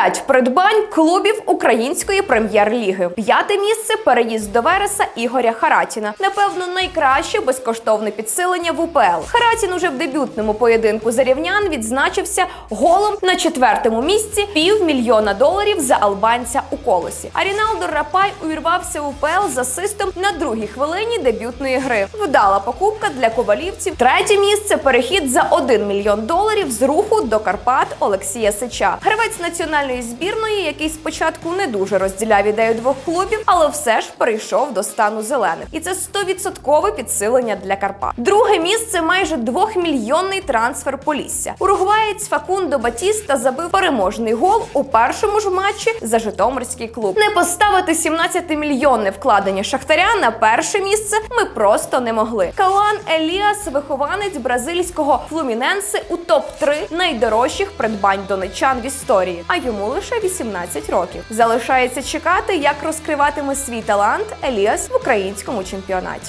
П'ять придбань клубів української прем'єр-ліги. П'яте місце переїзд до Вереса Ігоря Харатіна. Напевно, найкраще безкоштовне підсилення в УПЛ. Харатін уже в дебютному поєдинку за рівнян відзначився голом на четвертому місці півмільйона доларів за албанця у колосі. А Ріналдо Рапай увірвався в УПЛ з асистом на другій хвилині дебютної гри. Вдала покупка для ковалівців. Третє місце перехід за 1 мільйон доларів з руху до Карпат Олексія Сича. Гравець національної збірної, який спочатку не дуже розділяв ідею двох клубів, але все ж перейшов до стану зелених. І це 100% підсилення для Карпат. Друге місце майже двохмільйонний трансфер Полісся. Уругваєць Факундо Батіста забив переможний гол у першому ж матчі за Житомирський клуб. Не поставити 17-мільйонне вкладення Шахтаря на перше місце ми просто не могли. Калан Еліас, вихованець бразильського Флуміненси у топ 3 найдорожчих придбань донечан в історії, а йому лише 18 років. Залишається чекати, як розкриватиме свій талант Еліас в українському чемпіонаті.